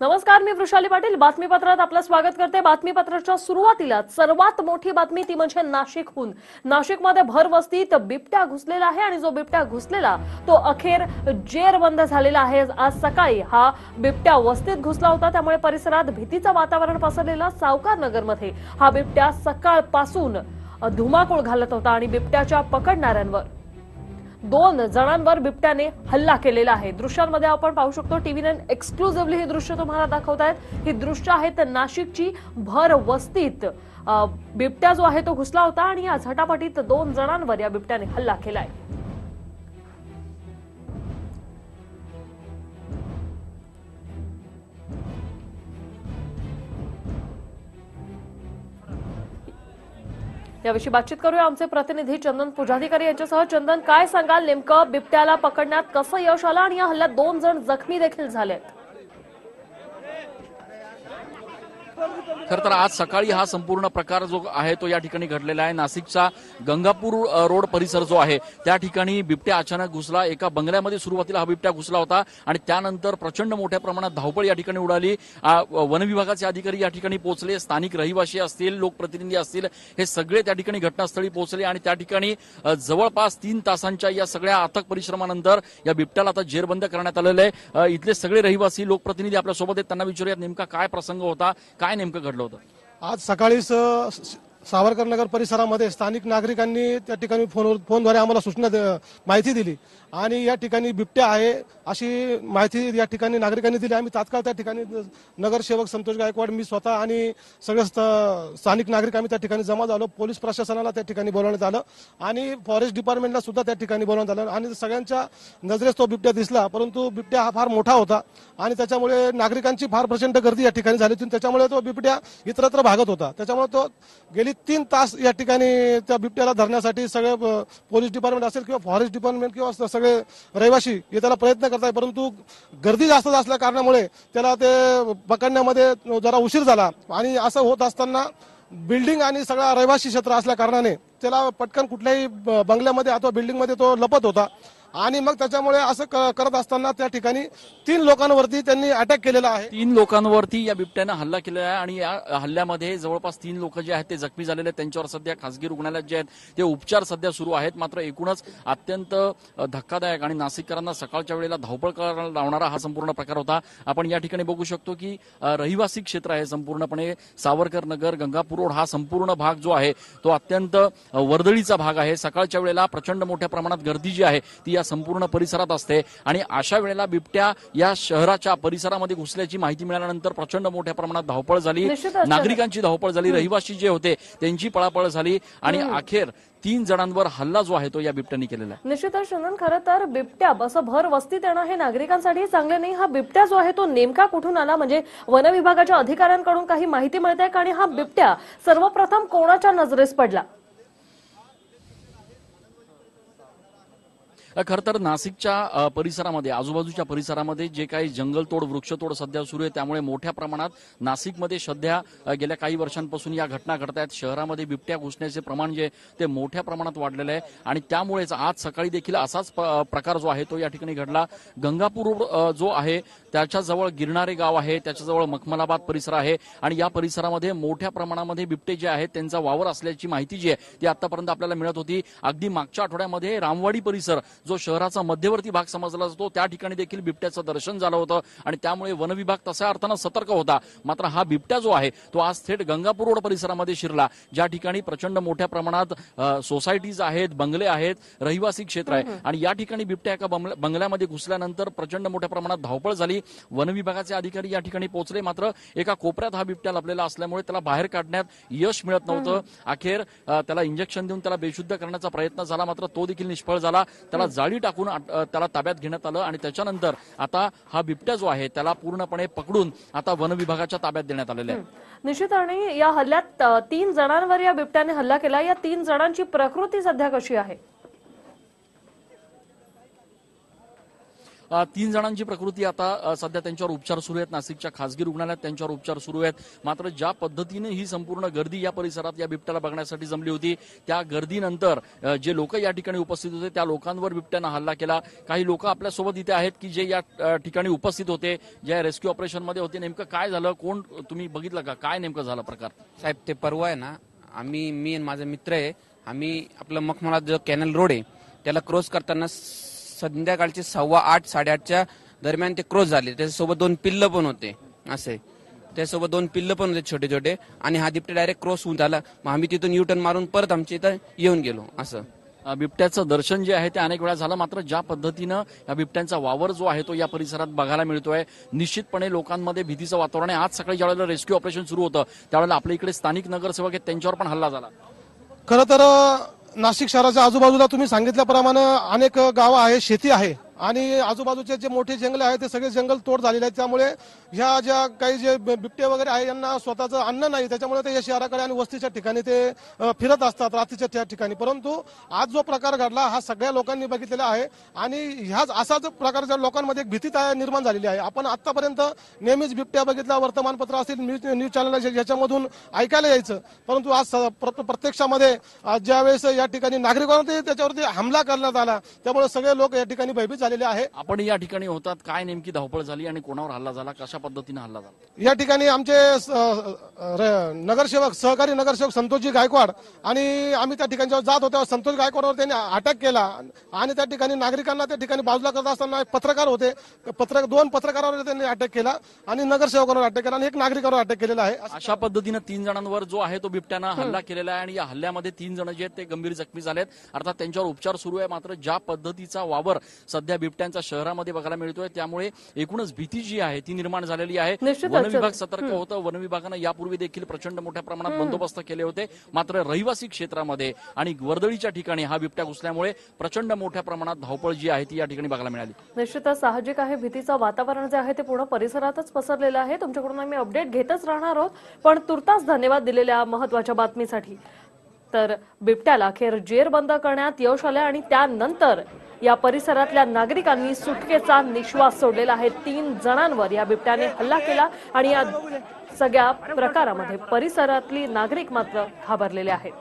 नमस्कार मी वृषाली पाटील. बातमीपत्रात आपलं स्वागत करते. बातमीपत्राच्या सुरुवातीला सर्वात मोठी बातमी ती म्हणजे नाशिकहून. नाशिकमध्ये भर वस्तीत बिबट्या घुसलेला आहे आणि जो बिबट्या घुसलेला तो अखेर जेरबंद झालेला आहे. आज सकाळी हा बिबट्या वस्तीत घुसला होता. त्यामुळे परिसरात भीतीचं वातावरण पसरलेलं सावकार नगरमध्ये. हा बिबट्या सकाळपासून धुमाकूळ घालत होता आणि बिबट्याच्या पकडणाऱ्यांवर. दोन जणांवर बिबट्याने हल्ला केलेला आहे. दृश्यांमध्ये आपण पाहू शकतो टीव्ही नाईन एक्सक्लुझिव्हली ही दृश्य तुम्हाला दाखवत आहेत ही दृश्य आहेत नाशिकची भर वस्तीत. बिबट्या जो आहे तो घुसला होता आणि या झटापटीत दोन जणांवर या बिबट्याने हल्ला केलाय. याविषयी बातचीत करूया. आमचे प्रतिनिधी चंदन पुजाधिकारी यांच्यासह. चंदन काय सांगाल नेमकं बिबट्याला पकडण्यात कसं यश आलं आणि या हल्ल्यात दोन जण जखमी देखील झालेत? खरं तर आज सकाळी हा संपूर्ण प्रकार जो आहे तो या ठिकाणी घडलेला आहे. नाशिकचा गंगापूर रोड परिसर जो आहे त्या ठिकाणी बिबट्या अचानक घुसला. एका बंगल्यामध्ये सुरुवातीला हा बिबट्या घुसला होता आणि त्यानंतर प्रचंड मोठ्या प्रमाणात धावपळ या ठिकाणी उडाली. वनविभागाचे वन विभागाचे अधिकारी या ठिकाणी पोहोचले. स्थानिक रहिवासी असतील लोकप्रतिनिधी असतील हे सगळे त्या ठिकाणी घटनास्थळी पोहोचले आणि त्या ठिकाणी जवळपास तीन तासांच्या या सगळ्या अथक परिश्रमानंतर या बिबट्याला आता जेरबंद करण्यात आलेलं आहे. इथले सगळे रहिवासी लोकप्रतिनिधी आपल्यासोबत आहेत. त्यांना विचारूयात नेमका काय प्रसंग होता काय काय नेमकं घडलं होतं? आज सकाळीच सावरकर नगर परिसरामध्ये स्थानिक नागरिकांनी त्या ठिकाणी फोनवर फोनद्वारे आम्हाला सूचना द- माहिती दिली. आणि या ठिकाणी बिबट्या आहे अशी माहिती या ठिकाणी नागरिकांनी दिली. आम्ही तात्काळ त्या ठिकाणी नगरसेवक संतोष गायकवाड मी स्वतः आणि सगळे स्थानिक नागरिक आम्ही त्या ठिकाणी जमा झालो. पोलीस प्रशासनाला त्या ठिकाणी बोलवण्यात आलं. आणि फॉरेस्ट डिपार्टमेंटला सुद्धा त्या ठिकाणी बोलवण्यात आलं. आणि सगळ्यांच्या नजरेस तो बिबट्या दिसला. परंतु बिबट्या हा फार मोठा होता. आणि त्याच्यामुळे नागरिकांची फार प्रचंड गर्दी या ठिकाणी झाली होती. त्याच्यामुळे तो बिबट्या इतरत्र भागत होता. त्याच्यामुळे तो गेली तीन तास या ठिकाणी त्या बिबट्याला धरण्यासाठी सगळे पोलीस डिपार्टमेंट असेल किंवा फॉरेस्ट डिपार्टमेंट किंवा सगळे रहिवासी हे त्याला प्रयत्न करत आहे परंतु गर्दी जास्त असल्या कारणामुळे त्याला ते पकडण्यामध्ये जरा उशीर झाला. आणि असं होत असताना बिल्डिंग आणि सगळा रहिवासी क्षेत्र असल्या कारणाने त्याला पटकन कुठल्याही बंगल्यामध्ये अथवा बिल्डिंगमध्ये तो लपत होता. आणि मग त्याच्यामुळे असं क- करत असताना त्या ठिकाणी तीन लोकांवरती त्यांनी अटॅक केलेला आहे. तीन लोकांवरती या बिबट्यानं हल्ला केलेला आहे आणि या हल्ल्यामध्ये जवळपास तीन लोक जे आहेत ते जखमी झालेले आहेत. त्यांच्यावर सध्या खासगी रुग्णालयात जे आहेत ते उपचार सध्या सुरू आहेत. मात्र एकूणच अत्यंत धक्कादायक आणि नाशिककरांना सकाळच्या वेळेला धावपळ करायला लावणारा हा संपूर्ण प्रकार होता. आपण या ठिकाणी बघू शकतो की रहिवासी क्षेत्र आहे संपूर्णपणे. सावरकर नगर गंगापूर रोड हा संपूर्ण भाग जो आहे तो अत्यंत वर्दळीचा भाग आहे. सकाळच्या वेळेला प्रचंड मोठ्या प्रमाणात गर्दी जी आहे ती या संपूर्ण परिसरात असते. आणि अशा वेळेला बिबट्या या शहराच्या परिसरामध्ये घुसल्याची माहिती मिळाल्यानंतर प्रचंड मोठ्या प्रमाणात धावपळ झाली. नागरिकांची धावपळ झाली. रहिवासी जे होते त्यांची पळापळ झाली. आणि अखेर तीन जणांवर हल्ला जो आहे तो या बिबट्याने केलेला आहे. निश्चितच चंदन खरं तर बिबट्या असं भर वस्तीत येणं हे नागरिकांसाठी चांगले नाही. हा बिबट्या जो आहे तो नेमका कुठून आला? म्हणजे वन विभागाच्या अधिकाऱ्यांकडून काही माहिती मिळते का? आणि हा बिबट्या सर्वप्रथम कोणाच्या नजरेस पडला? खर तर नाशिकच्या परिसरामध्ये आजूबाजूच्या परिसरामध्ये जे काही जंगलतोड वृक्षतोड सध्या सुरू आहे त्यामुळे मोठ्या प्रमाणात नाशिकमध्ये सध्या गेल्या काही वर्षांपासून या घटना घडत आहेत. शहरामध्ये बिबट्या घुसण्याचे प्रमाण जे ते मोठ्या प्रमाणात वाढलेलं आहे. आणि त्यामुळेच आज सकाळी देखील असाच प- प्रकार जो आहे तो या ठिकाणी घडला. गंगापूर जो आहे त्याच्याजवळ गिरणारे गाव आहे त्याच्याजवळ मखमलाबाद परिसर आहे. आणि या परिसरामध्ये मोठ्या प्रमाणामध्ये बिबटे जे आहेत त्यांचा वावर असल्याची माहिती जी आहे ती आतापर्यंत आपल्याला मिळत होती. अगदी मागच्या आठवड्यामध्ये रामवाडी परिसर जो शहराचा मध्यवर्ती भाग समजला जातो त्या ठिकाणी देखील बिबट्याचं दर्शन झालं होतं आणि त्यामुळे वन विभाग तशा अर्थानं सतर्क होता. मात्र हा बिबट्या जो आहे तो आज थेट गंगापूर रोड परिसरामध्ये शिरला ज्या ठिकाणी प्रचंड मोठ्या प्रमाणात सोसायटीज आहेत बंगले आहेत रहिवासी क्षेत्र आहे. आणि या ठिकाणी बिबट्या एका बंगल्या- बंगल्यामध्ये घुसल्यानंतर प्रचंड मोठ्या प्रमाणात धावपळ झाली. वन विभागाचे अधिकारी या ठिकाणी पोहोचले. मात्र एका कोपऱ्यात हा बिबट्या लपलेला असल्यामुळे त्याला बाहेर काढण्यात यश मिळत नव्हतं. अखेर त्याला इंजेक्शन देऊन त्याला बेशुद्ध करण्याचा प्रयत्न झाला. मात्र तो देखील निष्फळ झाला. त्याला जाळी टाकून त्याला ताब्यात घेण्यात आलं आणि त्याच्यानंतर आता हा बिबट्या जो आहे त्याला पूर्णपणे पकडून आता वन विभागाच्या ताब्यात देण्यात आलेला आहे. निश्चित आणि या हल्ल्यात तीन जणांवर या बिबट्याने हल्ला केला. या तीन जणांची प्रकृती सध्या कशी आहे? तीन जणांची प्रकृती आता सध्या त्यांच्यावर उपचार सुरू आहेत. नाशिकच्या खासगी रुग्णालयात त्यांच्यावर उपचार सुरू आहेत. मात्र ज्या पद्धतीने ही संपूर्ण गर्दी या परिसरात या बिबट्याला बघण्यासाठी जमली होती त्या गर्दीनंतर जे लोक या ठिकाणी उपस्थित होते त्या लोकांवर बिबट्यानं हल्ला केला. काही लोक आपल्यासोबत इथे आहेत की जे या ठिकाणी उपस्थित होते जे रेस्क्यू ऑपरेशनमध्ये होते. नेमकं काय झालं? कोण तुम्ही बघितलं का? काय नेमकं झालं प्रकार? साहेब ते परवा आहे ना आम्ही मी आणि माझा मित्र आहे. आम्ही आपलं मखमला जो कॅनल रोड आहे त्याला क्रॉस करताना संध्याकाळचे सव्वा आठ साडेआठच्या दरम्यान ते क्रॉस झाले. त्याच्यासोबत दोन पिल्ल पण होते. असे. त्यासोबत दोन पिल्ल पण होते छोटे छोटे आणि हा दिपटे डायरेक्ट क्रॉस होऊन झाला. मग आम्ही तिथून युटर्न मारून परत आमच्या इथं येऊन गेलो. असं. बिबट्याचं दर्शन जे आहे ते अनेक वेळा झालं. मात्र ज्या पद्धतीनं या बिबट्यांचा वावर जो आहे तो या परिसरात बघायला मिळतोय. निश्चितपणे लोकांमध्ये भीतीचं वातावरण आहे. आज सकाळी ज्यावेळेला रेस्क्यू ऑपरेशन सुरू होतं त्यावेळेला आपल्या इकडे स्थानिक नगरसेवक आहेत त्यांच्यावर पण हल्ला झाला. खरं तर नाशिक शहराच्या आजूबाजूला तुम्ही सांगितल्याप्रमाणे अनेक गावं आहे शेती आहे. आणि आजूबाजूचे जे मोठे जंगल आहे ते सगळे जंगल तोड झालेले आहेत. त्यामुळे ह्या ज्या काही जे बिबटे वगैरे आहे यांना स्वतःचं अन्न नाही. त्याच्यामुळे ते या शहराकडे आणि वस्तीच्या ठिकाणी ते फिरत असतात रात्रीच्या त्या ठिकाणी. परंतु आज जो प्रकार घडला हा सगळ्या लोकांनी बघितलेला आहे. आणि ह्याच असाच प्रकारच्या लोकांमध्ये एक भीती तयार निर्माण झालेली आहे. आपण आतापर्यंत नेहमीच बिबट्या बघितला वर्तमानपत्र असतील न्यूज न्यूज चॅनल याच्यामधून ऐकायला यायचं. परंतु आज स- प्रत्यक्षामध्ये आज ज्यावेळेस या ठिकाणी नागरिकांवरती त्याच्यावरती हमला करण्यात आला त्यामुळे सगळे लोक या ठिकाणी भयभीत झालेले आहे. आपण या ठिकाणी होतात. काय नेमकी धावपळ झाली आणि कोणावर हल्ला झाला? कशा पद्धतीने हल्ला झाला? या ठिकाणी आमचे नगरसेवक सहकारी नगरसेवक संतोषजी गायकवाड आणि आम्ही त्या ठिकाणी जेव्हा जात होतो संतोष गायकवाडवर त्यांनी अटॅक केला. आणि त्या ठिकाणी नागरिकांना त्या ठिकाणी बाजूला करत असताना पत्रकार होते. पत्रक दोन पत्रकारांवर त्यांनी अटॅक केला आणि नगरसेवकांवर अटॅक केला आणि एक नागरिकांवर अटॅक केलेला आहे. अशा पद्धतीनं तीन जणांवर जो आहे तो बिबट्यानं हल्ला केलेला आहे आणि या हल्ल्यामध्ये तीन जण जे आहेत ते गंभीर जखमी झालेत. अर्थात त्यांच्यावर उपचार सुरू आहे. मात्र ज्या पद्धतीचा वावर सध्या बिबट्यांचा शहरामध्ये बघायला मिळतोय. त्यामुळे एकूणच भीती जी आहे ती निर्माण झालेली आहे. वन विभाग सतर्क होतं. वन विभागानं यापूर्वी देखील प्रचंड मोठ्या प्रमाणात बंदोबस्त केले होते. मात्र रहिवासी क्षेत्रामध्ये आणि वर्दळीच्या ठिकाणी हा बिबट्या घुसल्यामुळे प्रचंड मोठ्या प्रमाणात धावपळ जी आहे ती या ठिकाणी बघायला मिळाली. निश्चितच साहजिक आहे. भीतीचं वातावरण जे आहे ते पूर्ण परिसरातच पसरलेलं आहे. तुमच्याकडून आम्ही अपडेट घेतच राहणार आहोत. पण तुर्तास धन्यवाद दिलेल्या महत्त्वाच्या बातमीसाठी. तर बिबट्याला अखेर जेर बंद करण्यात यश आलं आणि त्यानंतर या परिसरातल्या नागरिकांनी सुटकेचा निश्वास सोडलेला आहे. तीन जणांवर या बिबट्याने हल्ला केला आणि या सगळ्या प्रकारामध्ये परिसरातली नागरिक मात्र घाबरलेले आहेत.